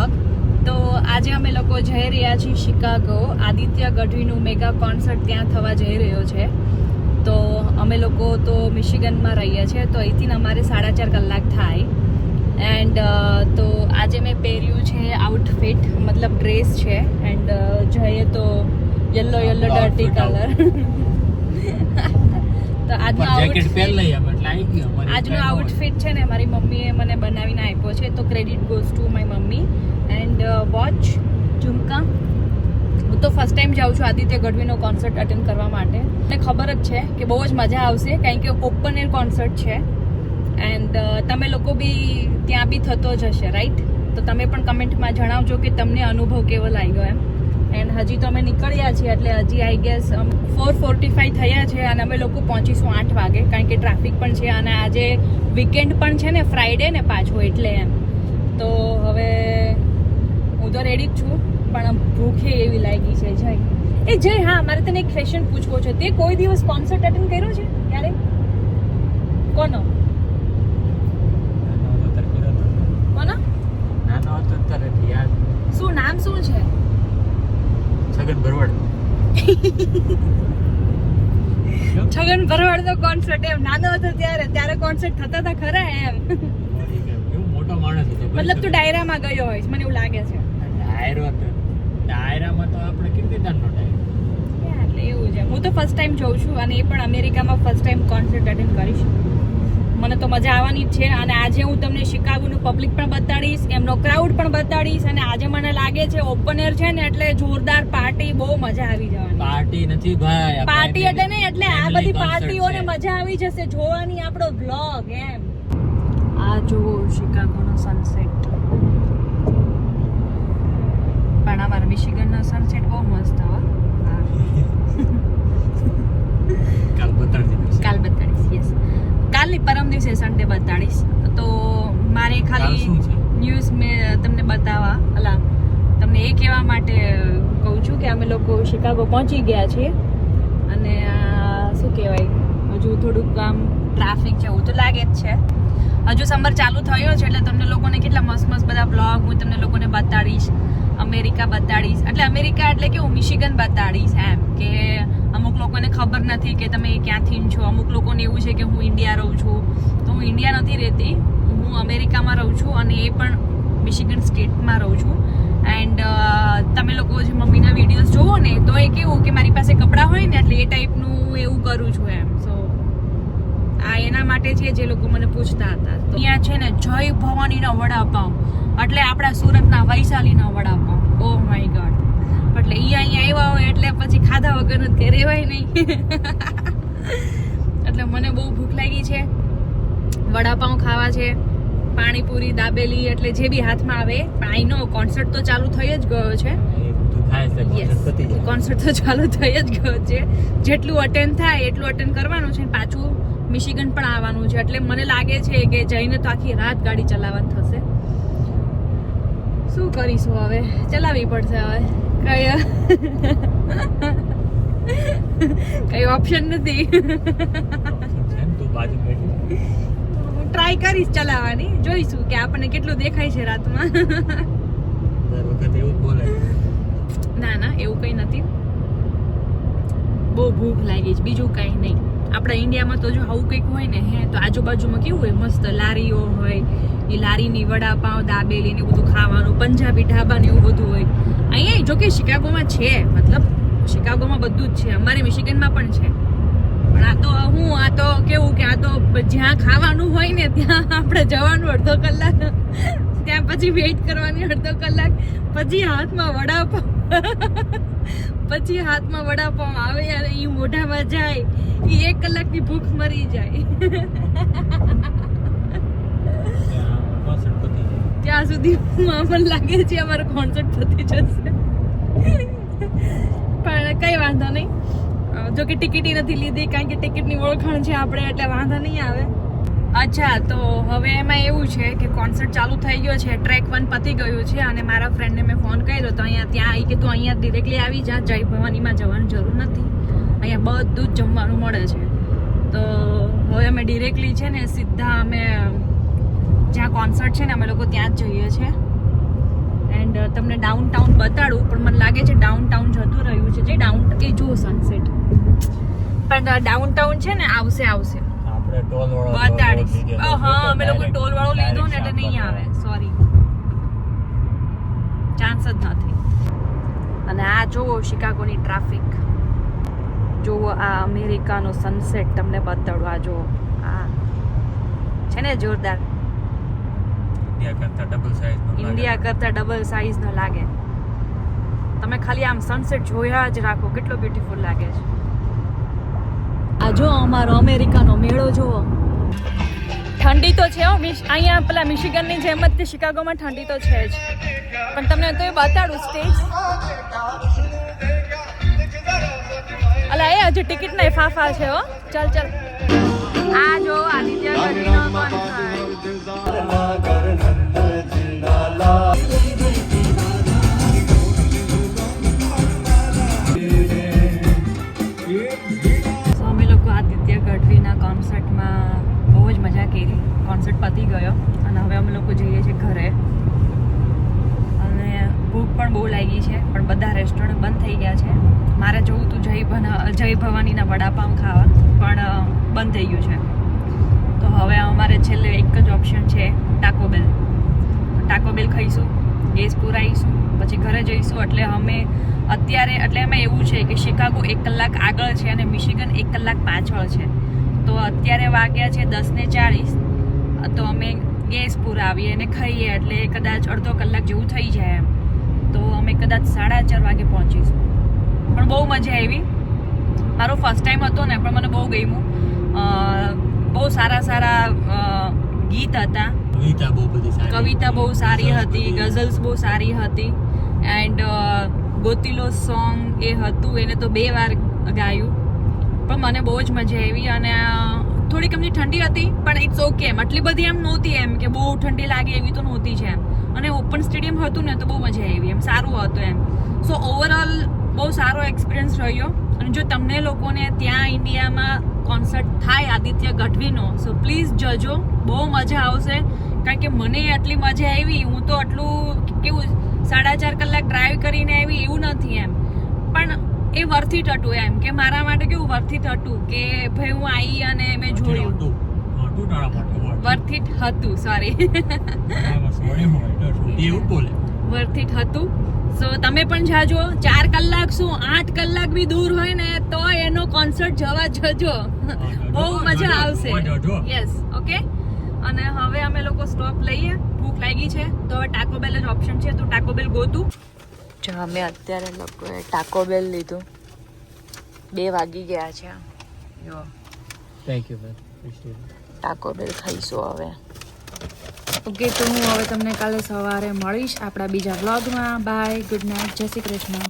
Vlog તો આજે અમે લોકો જઈ રહ્યા છીએ શિકાગો. આદિત્ય ગઢવીનું મેગા કોન્સર્ટ ત્યાં થવા જઈ રહ્યો છે. તો અમે લોકો તો મિશિગનમાં રહીએ છીએ તો અહીંથી અમારે સાડા ચાર કલાક થાય. એન્ડ તો આજે મેં પહેર્યું છે આઉટફિટ મતલબ ડ્રેસ છે. એન્ડ જઈએ તો યલો યલો ડર્ટી કલર તો આજનો આજનો આઉટફિટ છે ને મારી મમ્મીએ મને બનાવીને આપ્યો છે. તો credit goes to my mummy and watch ઝુમકા હું તો ફર્સ્ટ ટાઈમ જાઉં છું આદિત્ય ગઢવીનો કોન્સર્ટ અટેન્ડ કરવા માટે. મને ખબર જ છે કે બહુ જ મજા આવશે, કારણ કે ઓપન એર કોન્સર્ટ છે. એન્ડ તમે લોકો બી ત્યાં બી થતો જ હશે રાઈટ તો તમે પણ કમેન્ટમાં જણાવજો કે તમને અનુભવ કેવો લાગ્યો એમ. એન્ડ હજી તો અમે નીકળ્યા છીએ, એટલે હજી I guess four forty five થયા છે અને અમે લોકો પહોંચીશું આઠ વાગે, કારણ કે ટ્રાફિક પણ છે અને આજે વીકેન્ડ પણ છે ને ફ્રાઈડે ને પાછો એટલે એમ. તો હવે રેડી છું પણ ભૂખે એવી લાગી છે જય એ જય હા મારે તને એક ક્વેશ્ચન પૂછવો છે. તે કોઈ દિવસ કોન્સર્ટ અટેન્ડ કર્યો છે? ક્યારે? કોનો? નાનો હતો ત્યારે યાદ. શું નામ શું છે? છગન ભરવાડ. છગન ભરવાડ તો કોન્સર્ટ એમ. નાનો હતો ત્યારે. ત્યારે કોન્સર્ટ થતા હતા ખરા એમ. મોટો માણસ હતો મતલબ તું ડાયરામાં ગયો હોઈશ. મને એવું લાગે છે. ડાયરો હતો. ડાયરામાં તો આપણે કીર્તિદાનનો ડાયરો એટલે એવું છે. હું તો ફર્સ્ટ ટાઈમ જોઉં છું અને એ પણ અમેરિકામાં ફર્સ્ટ ટાઈમ કોન્સર્ટ અટેન્ડ કરીશ. મને તો મજા આવવાની જ છે અને આજે હું તમને શિકાગોનું પબ્લિક પણ બતાડીશ એમનો ક્રાઉડ પણ બતાડીશ અને આજે મને લાગે છે ઓપન એર છે ને એટલે જોરદાર પાર્ટી બહુ મજા આવી જવાની. પાર્ટી નથી ભાઈ પાર્ટી એટલે નહીં ને એટલે આ બધી પાર્ટીઓને મજા આવી જશે. જોવાની આપણો બ્લોગ એમ. આ જુઓ શિકાગોનો સનસેટ પણ અમારા મિશિગનનો સનસેટ બહુ મસ્ત હો. કાલ બતાડી કાલ બતાડીશ યસ કાલની પરમ દિવસે સન્ડે બતાડીશ. તો મારે ખાલી ન્યૂઝ મેં તમને બતાવવા. અલા તમને એ કહેવા માટે કહું છું કે અમે લોકો શિકાગો પહોંચી ગયા છીએ. અને શું કહેવાય હજુ થોડુંક આમ ટ્રાફિક છે એવું તો લાગે જ છે. હજુ સમર ચાલુ થયો છે એટલે તમને લોકોને કેટલા મસ્ત મસ્ત બધા બ્લોગ હું તમને લોકોને બતાડીશ. અમેરિકા બતાડીશ. એટલે અમેરિકા એટલે કે હું મિશિગન બતાડીશ એમ કે અમુક લોકોને ખબર નથી કે તમે ક્યાંથી છો. અમુક લોકોને એવું છે કે હું ઇન્ડિયા રહું છું. તો હું ઇન્ડિયા નથી રહેતી. હું અમેરિકામાં રહું છું અને એ પણ મિશિગન સ્ટેટમાં રહું છું. એન્ડ તમે લોકો જે મમ્મીના વિડીયોઝ જોવો ને, તો એ કેવું કે મારી પાસે કપડાં હોય ને, એટલે એ ટાઈપનું એવું કરું છું એમ. સો આ એના માટે છે જે લોકો મને પૂછતા હતા. તો અહીંયા છે ને જય ભવાનીના વડાપાઉં. એટલે આપણા સુરતના વૈશાલીના વડાપાઉં. ઓ માય ગોડ એટલે એ અહીંયા આવ્યા હોય એટલે પછી ખાધા વગર કે રહેવાય નહીં. એટલે મને બહુ ભૂખ લાગી છે. વડાપાઉં ખાવા છે, પાણીપુરી, દાબેલી, એટલે જે બી હાથમાં આવે પાણીનો કોન્સર્ટ તો ચાલુ થઈ જ ગયો છે. કોન્સર્ટ તો ચાલુ થઈ જ ગયો છે. જેટલું અટેન્ડ થાય એટલું અટેન્ડ કરવાનું છે પાછું મિશિગન પણ આવવાનું છે. એટલે મને લાગે છે કે જઈને તો આખી રાત ગાડી ચલાવવાની થશે. શું કરીશું હવે? ચલાવવી પડશે હવે. કઈ કઈ ઓપ્શન નથી. ટ્રાય કરીશ ચલાવવાની. જોઈશું કે આપણને કેટલું દેખાય છે રાતમાં. દર વખત એવું બોલે. ના ના, એવું કંઈ નથી. બહુ ભૂખ લાગી છે, બીજું કંઈ નહીં. આપણા ઇન્ડિયામાં તો જો આવું કંઈક હોય ને, હે, તો આજુબાજુમાં કેવું હોય? મસ્ત લારીઓ હોય, એ લારીની વડાપાઉં દાબેલી ને બધું ખાવાનું, પંજાબી ઢાબા ને એવું બધું હોય. અહીંયા જોકે શિકાગોમાં છે, મતલબ શિકાગોમાં બધું જ છે. અમારે મિશિગનમાં પણ છે. પણ આ તો હું, આ તો કેવું કે આ તો જ્યાં ખાવાનું હોય ને, ત્યાં આપણે જવાનું અડધો કલાક ત્યાં પછી વેઇટ કરવાની અડધો કલાક. પછી હાથમાં વડાપાવ. પછી હાથમાં વડાપાવ આવે અને એ મોઢામાં જાય એ એક કલાકની ભૂખ મરી જાય. ત્યાં. સુધી મને લાગે છે અમારો કોન્સર્ટ પતી જશે. પણ કઈ વાંધો નહીં. જો કે ટિકિટ નથી લીધી, કારણ કે ટિકિટની ઓળખાણ છે આપણે, એટલે વાંધો નહીં આવે. અચ્છા, તો હવે એમાં એવું છે કે કોન્સર્ટ ચાલુ થઈ ગયો છે ટ્રેક વન પતી ગયું છે અને મારા ફ્રેન્ડને મેં ફોન કર્યો, તો અહીંયા ત્યાં આવી કે તું અહીંયા ડિરેક્ટલી આવી જા, જય ભવાનીમાં જવાની જરૂર નથી. અહીંયા બધું જ જમવાનું મળે છે. તો હવે અમે ડિરેક્ટલી છે ને સીધા અમે જ્યાં કોન્સર્ટ છે ને અમે લોકો ત્યાં જ જઈએ છીએ. એન્ડ તમને ડાઉન ટાઉન બતાડું, પણ મને લાગે છે ડાઉન ટાઉન જતું રહ્યું છે, જે ડાઉન એ જુઓ સનસેટ પણ ડાઉન ટાઉન છે ને આવશે આવશે. આપણે ટોલ વાળો બતાડીશ. હા અમે લોકો ટોલ વાળો લીધો ને એટલે નહીં આવે. સોરી ચાન્સ જ નથી. અને આ જુઓ શિકાગોની ટ્રાફિક. જુઓ આ અમેરિકાનો સનસેટ તમને બતાડું આ જુઓ આ છે ને જોરદાર? ઇન્ડિયા કરતા ડબલ સાઈઝ સાઈઝનો લાગે. તમે ખાલી આમ સનસેટ જોયા જ રાખો કેટલો બ્યુટીફુલ લાગે છે. આ જો અમારો અમેરિકાનો મેળો જુઓ. ઠંડી તો છે હો મિશ અહીંયા પેલા મિશિગનની જેમ જ તે શિકાગોમાં ઠંડી તો છે જ. પણ તમને તો એ બતાડું સ્ટેજ. અલા એ હજુ ટિકિટ ના ફાફા છે હો. ચાલ ચાલ. આ જો આદિત્ય ઘરે. અને ભૂખ પણ બહુ લાગી છે, પણ બધા રેસ્ટોરન્ટ બંધ થઈ ગયા છે. મારે જવું હતું જય ભના, જય ભવાનીના વડાપાઉં ખાવા, પણ બંધ થઈ ગયું છે. તો હવે અમારે છેલ્લે એક જ ઓપ્શન છે ટાકોબેલ બેલ ટાકો બેલ ખાઈશું, ગેસ પુરાવીશું પછી ઘરે જઈશું, એટલે અમે અત્યારે, એટલે એમાં એવું છે કે શિકાગો એક કલાક આગળ છે અને મિશિગન એક કલાક પાછળ છે. તો અત્યારે વાગ્યા છે દસ ને ચાળીસ, તો અમે ગેસ પુરાવીએ અને ખાઈએ એટલે કદાચ અડધો કલાક જેવું થઈ જાય એમ. તો અમે કદાચ સાડા ચાર વાગે પહોંચીશું. પણ બહુ મજા આવી. મારો ફર્સ્ટ ટાઈમ હતો ને પણ મને બહુ ગમ્યું. બહુ સારા સારા ગીત હતા. કવિતા બહુ બધી સારી કવિતા બહુ સારી હતી ગઝલ્સ બહુ સારી હતી. એન્ડ ગોતીલો સોંગ એ હતું એને તો બે વાર ગાયું. પણ મને બહુ જ મજા આવી અને થોડીક એમની ઠંડી હતી, પણ ઇટ્સ ઓકે એમ. આટલી બધી એમ નહોતી એમ કે બહુ ઠંડી લાગે એવી તો નહોતી છે એમ. અને ઓપન સ્ટેડિયમ હતું ને તો બહુ મજા આવી એમ, સારું હતું એમ. સો ઓવરઓલ બહુ સારો એક્સપિરિયન્સ રહ્યો. અને જો તમને લોકોને ત્યાં ઇન્ડિયામાં કોન્સર્ટ થાય આદિત્ય ગઢવીનો સો પ્લીઝ જજો. બહુ મજા આવશે. કારણ કે મને આટલી મજા આવી, હું તો આટલું કેવું, સાડા ચાર કલાક ડ્રાઈવ કરીને આવી એવું નથી એમ. પણ એ વર્થિટ હતું એમ કે મારા માટે કેવું વર્થિટ હતું કે ભાઈ હું આવી અને મેં જોયું. વર્થિટ હતું સોરી વર્થિટ હતું સો તમે પણ જાજો. ચાર કલાક શું આઠ કલાક બી દૂર હોય ને તો એનો કોન્સર્ટ જવા જજો. બહુ મજા આવશે. યસ ઓકે અને હવે અમે લોકો સ્ટોપ લઈએ. ભૂખ લાગી છે. તો હવે ટાકો બેલ જ ઓપ્શન છે. તો ટાકો બેલ ગોતું. જો અમે અત્યારે લોકોએ ટાકો બેલ લીધું. બે વાગી ગયા છે. જો. થેન્ક યુ ટાકો બેલ ખાઈશું હવે. ઓકે તો હું હવે તમને કાલે સવારે મળીશ આપણા બીજા વ્લોગમાં. બાય ગુડ નાઇટ જય શ્રી કૃષ્ણ.